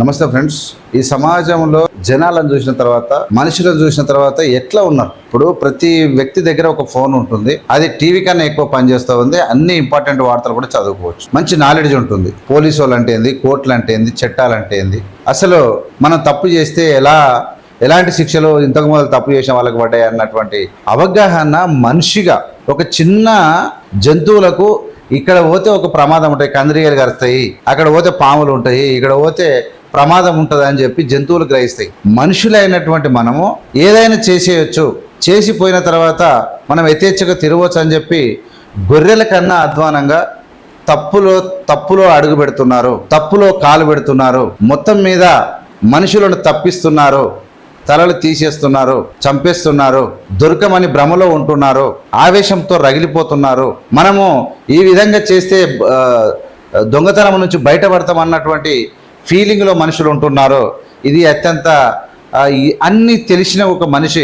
నమస్తే ఫ్రెండ్స్. ఈ సమాజంలో జనాలను చూసిన తర్వాత మనుషులను చూసిన తర్వాత ఎట్లా ఉన్నారు? ఇప్పుడు ప్రతి వ్యక్తి దగ్గర ఒక ఫోన్ ఉంటుంది. అది టీవీ కన్నా ఎక్కువ పనిచేస్తూ ఉంది. అన్ని ఇంపార్టెంట్ వార్తలు కూడా చదువుకోవచ్చు. మంచి నాలెడ్జ్ ఉంటుంది. పోలీసు వాళ్ళు అంటే ఏంది? కోర్టులు అంటే ఏంది? చట్టాలు అంటే ఏంది? అసలు మనం తప్పు చేస్తే ఎలా ఎలాంటి శిక్షలు ఇంతకు మొదలు తప్పు చేసిన వాళ్ళకి పడ్డాయి అన్నటువంటి అవగాహన మనిషిగా ఒక చిన్న జంతువులకు ఇక్కడ పోతే ఒక ప్రమాదం ఉంటాయి. కందిరీగలు కరుస్తాయి. అక్కడ పోతే పాములు ఉంటాయి. ఇక్కడ పోతే ప్రమాదం ఉంటుంది అని చెప్పి జంతువులు గ్రహిస్తాయి. మనుషులైనటువంటి మనము ఏదైనా చేసేయచ్చు. చేసిపోయిన తర్వాత మనం యథేచ్ఛగా తిరగవచ్చు అని చెప్పి గొర్రెల కన్నా అధ్వానంగా తప్పులో తప్పులో అడుగు పెడుతున్నారు. తప్పులో కాలు పెడుతున్నారు. మొత్తం మీద మనుషులను తప్పిస్తున్నారు. తలలు తీసేస్తున్నారు. చంపేస్తున్నారు. దొరకమని భ్రమలో ఉంటున్నారు. ఆవేశంతో రగిలిపోతున్నారు. మనము ఈ విధంగా చేస్తే దొంగతనం నుంచి బయటపడతాం అన్నటువంటి ఫీలింగ్లో మనుషులు ఉంటున్నారు ఇది అత్యంత అన్ని తెలిసిన ఒక మనిషి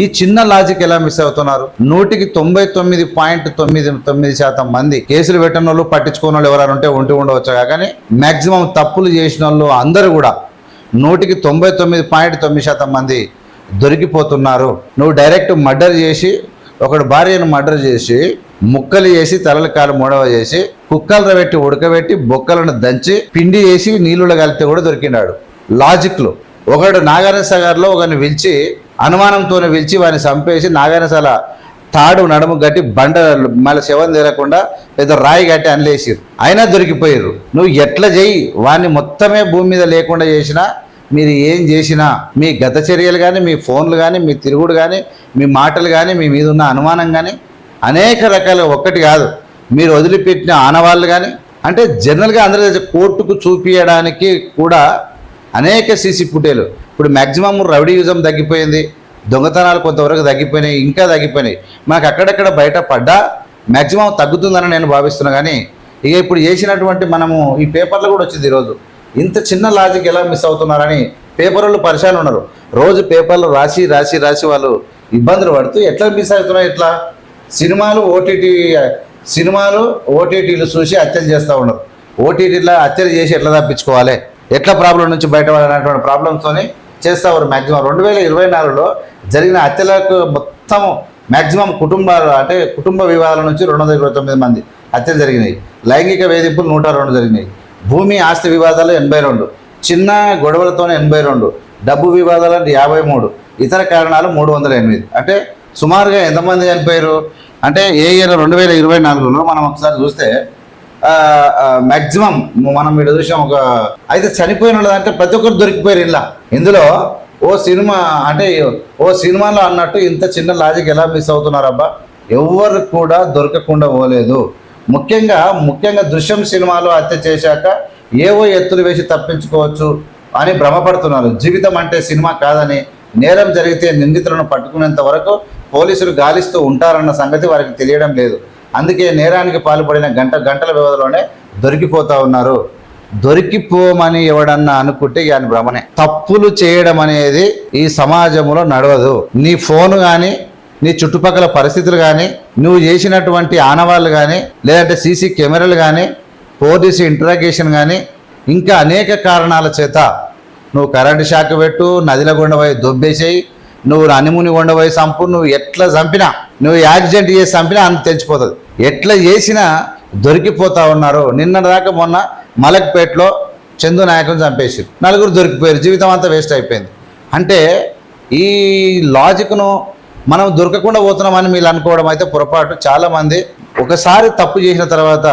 ఈ చిన్న లాజిక్ ఎలా మిస్ అవుతున్నారు? నూటికి తొంభై తొమ్మిది పాయింట్ తొమ్మిది తొమ్మిది శాతం మంది కేసులు పెట్టిన వాళ్ళు పట్టించుకున్న వాళ్ళు ఎవరైనా ఉంటే ఉంటూ ఉండవచ్చు? కానీ మ్యాక్సిమం తప్పులు చేసిన వాళ్ళు అందరూ కూడా నూటికి తొంభై తొమ్మిది పాయింట్ తొమ్మిది శాతం మంది దొరికిపోతున్నారు. నువ్వు డైరెక్ట్ మర్డర్ చేసి ఒకడు భార్యను మర్డర్ చేసి ముక్కలు చేసి తలలు కాలు మూడవ చేసి కుక్కలు పెట్టి ఉడకబెట్టి బొక్కలను దంచి పిండి చేసి నీళ్ళలో కలిపితే కూడా దొరికినాడు. లాజిక్లో ఒకడు నాగార్జునసాగర్లో ఒకరిని పిలిచి అనుమానంతోనే పిలిచి వాడిని చంపేసి నాగార్జునసాల తాడు నడుము గట్టి బండ మళ్ళీ శవం తీరకుండా పెద్ద రాయి గట్టి అనలేసిరు అయినా దొరికిపోయారు నువ్వు ఎట్లా చేయి? వాడిని మొత్తమే భూమి మీద లేకుండా చేసినా మీరు ఏం చేసినా మీ గత చర్యలు కానీ మీ ఫోన్లు కానీ మీ తిరుగుడు కానీ మీ మాటలు కానీ మీ మీద ఉన్న అనుమానం కానీ అనేక రకాల ఒక్కటి కాదు. మీరు వదిలిపెట్టిన ఆనవాళ్ళు కానీ అంటే జనరల్గా అందరూ కోర్టుకు చూపించడానికి కూడా అనేక సీసీ ఫుటేలు ఇప్పుడు మ్యాక్సిమం రౌడీయుజం తగ్గిపోయింది దొంగతనాలు కొంతవరకు తగ్గిపోయినాయి ఇంకా తగ్గిపోయినాయి. మనకు అక్కడక్కడ బయట పడ్డా మ్యాక్సిమం తగ్గుతుందని నేను భావిస్తున్నా కానీ ఇక ఇప్పుడు చేసినటువంటి మనము ఈ పేపర్లో కూడా వచ్చింది ఈరోజు. ఇంత చిన్న లాజిక్ ఎలా మిస్ అవుతున్నారని పేపర్ వాళ్ళు పరిశాలు ఉన్నారు. రోజు పేపర్లు రాసి రాసి రాసి వాళ్ళు ఇబ్బందులు పడుతూ ఎట్లా మిస్ అవుతున్నాయి ఎట్లా? సినిమాలు ఓటీటీ సినిమాలు ఓటీటీలు చూసి హత్యలు చేస్తూ ఉండరు ఓటీటీలో హత్యలు చేసి ఎట్లా తప్పించుకోవాలి? ఎట్లా ప్రాబ్లం నుంచి బయటపడాలనేటువంటి ప్రాబ్లమ్స్తోని చేస్తారు మ్యాక్సిమం రెండు వేల ఇరవై నాలుగులో జరిగిన హత్యలకు మొత్తం మ్యాక్సిమం కుటుంబాలు అంటే కుటుంబ వివాదాల నుంచి రెండు వందల ఇరవై తొమ్మిది మంది హత్యలు జరిగినాయి. లైంగిక వేధింపులు నూట రెండు జరిగినాయి. భూమి ఆస్తి వివాదాలు ఎనభై రెండు. చిన్న గొడవలతోనే ఎనభై రెండు. డబ్బు వివాదాలు అంటే యాభై మూడు. ఇతర కారణాలు మూడు వందల ఎనిమిది. అంటే సుమారుగా ఎంతమంది చనిపోయారు? అంటే ఏ ఇయర్ రెండు వేల ఇరవై నాలుగులో మనం ఒకసారి చూస్తే మ్యాక్సిమం మనం ఇక్కడ చూసాం ఒక అయితే చనిపోయిన అంటే ప్రతి ఒక్కరు దొరికిపోయారు ఇలా ఇందులో ఓ సినిమా అంటే ఓ సినిమాలో అన్నట్టు ఇంత చిన్న లాజిక్ ఎలా మిస్ అవుతున్నారబ్బా? ఎవ్వరు కూడా దొరకకుండా పోలేదు. ముఖ్యంగా ముఖ్యంగా దృశ్యం సినిమాలో హత్య చేశాక ఏవో ఎత్తులు వేసి తప్పించుకోవచ్చు అని భ్రమపడుతున్నారు. జీవితం అంటే సినిమా కాదని నేరం జరిగితే నిందితులను పట్టుకునేంత వరకు పోలీసులు గాలిస్తూ ఉంటారన్న సంగతి వారికి తెలియడం లేదు. అందుకే నేరానికి పాల్పడిన గంట గంటల వ్యవధిలోనే దొరికిపోతా ఉన్నారు. దొరికిపోమని ఎవడన్నా అనుకుంటే దాని ఆయన భ్రమనే. తప్పులు చేయడం అనేది ఈ సమాజంలో నడవదు. నీ ఫోన్ కానీ నీ చుట్టుపక్కల పరిస్థితులు కానీ నువ్వు చేసినటువంటి ఆనవాళ్ళు కానీ లేదంటే సీసీ కెమెరాలు కానీ పోలీసు ఇంటరాగేషన్ కానీ ఇంకా అనేక కారణాల చేత నువ్వు కరెంటు షాక్ పెట్టు నదిల గుండ పోయి దొబ్బేసేయి నువ్వు అనిముని గుండ పోయి చంపు నువ్వు ఎట్లా చంపినా నువ్వు యాక్సిడెంట్ చేసి చంపినా అంత తెలిసిపోతుంది. ఎట్లా చేసినా దొరికిపోతా ఉన్నారు నిన్న దాకా మొన్న మలక్పేటలో చందు నాయకుని చంపేసి నలుగురు దొరికిపోయారు జీవితం అంతా వేస్ట్ అయిపోయింది. అంటే ఈ లాజిక్ను మనం దొరకకుండా పోతున్నామని మీరు అనుకోవడం అయితే పొరపాటు. చాలామంది ఒకసారి తప్పు చేసిన తర్వాత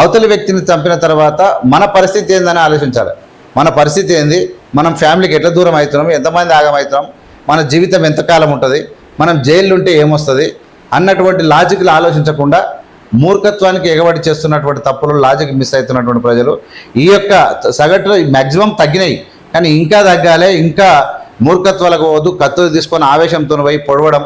అవతలి వ్యక్తిని చంపిన తర్వాత మన పరిస్థితి ఏందని ఆలోచించాలి. మన పరిస్థితి ఏంది? మనం ఫ్యామిలీకి ఎట్లా దూరం అవుతున్నాం? ఎంతమంది ఆగమవుతున్నాం మన జీవితం ఎంతకాలం ఉంటుంది? మనం జైలు ఉంటే ఏమొస్తుంది? అన్నటువంటి లాజిక్లు ఆలోచించకుండా మూర్ఖత్వానికి ఎగబడి చేస్తున్నటువంటి తప్పులు లాజిక్ మిస్ అవుతున్నటువంటి ప్రజలు ఈ యొక్క సగటు మ్యాక్సిమం తగ్గినాయి. కానీ ఇంకా తగ్గాలి ఇంకా మూర్ఖత్వాలకు పోవద్దు కత్తులు తీసుకొని ఆవేశంతో పోయి పొడవడం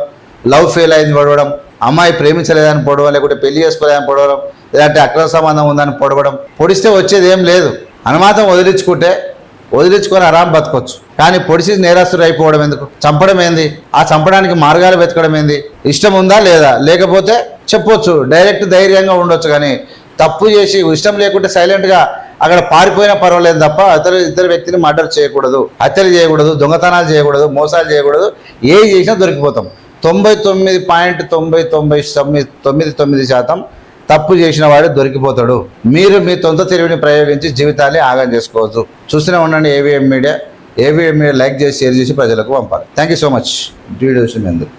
లవ్ ఫెయిల్ అయింది పొడవడం అమ్మాయి ప్రేమించలేదని పొడవడం లేకుంటే పెళ్ళి చేసుకోలేదని పొడవడం లేదంటే అక్రమ సంబంధం ఉందని పొడవడం పొడిస్తే వచ్చేది ఏం లేదు. అనుమాతం వదిలించుకుంటే వదిలించుకొని ఆరాం బతకొచ్చు. కానీ పొడిసి నేరస్తుడు అయిపోవడం ఎందుకు? చంపడం ఏంది? ఆ చంపడానికి మార్గాలు వెతకడం ఏంది? ఇష్టం ఉందా లేదా? లేకపోతే చెప్పొచ్చు డైరెక్ట్ ధైర్యంగా ఉండొచ్చు కానీ తప్పు చేసి ఇష్టం లేకుంటే సైలెంట్గా అక్కడ పారిపోయినా పర్వాలేదు తప్ప ఇతరు ఇద్దరు వ్యక్తిని మర్డర్ చేయకూడదు హత్యలు చేయకూడదు దొంగతనాలు చేయకూడదు మోసాలు చేయకూడదు ఏ చేసినా దొరికిపోతాం. తొంభై తొమ్మిది పాయింట్ తొంభై తొంభై తొమ్మిది తొమ్మిది తొమ్మిది శాతం తప్పు చేసిన వాడు దొరికిపోతాడు. మీరు మీ సొంత తెలివిని ప్రయోగించి జీవితాన్ని ఆగం చేసుకోవచ్చు చూస్తూనే ఉండండి AVM media AVM media like చేసి షేర్ చేసి ప్రజలకు పంపాలి. Thank you so much video చూసినందుకు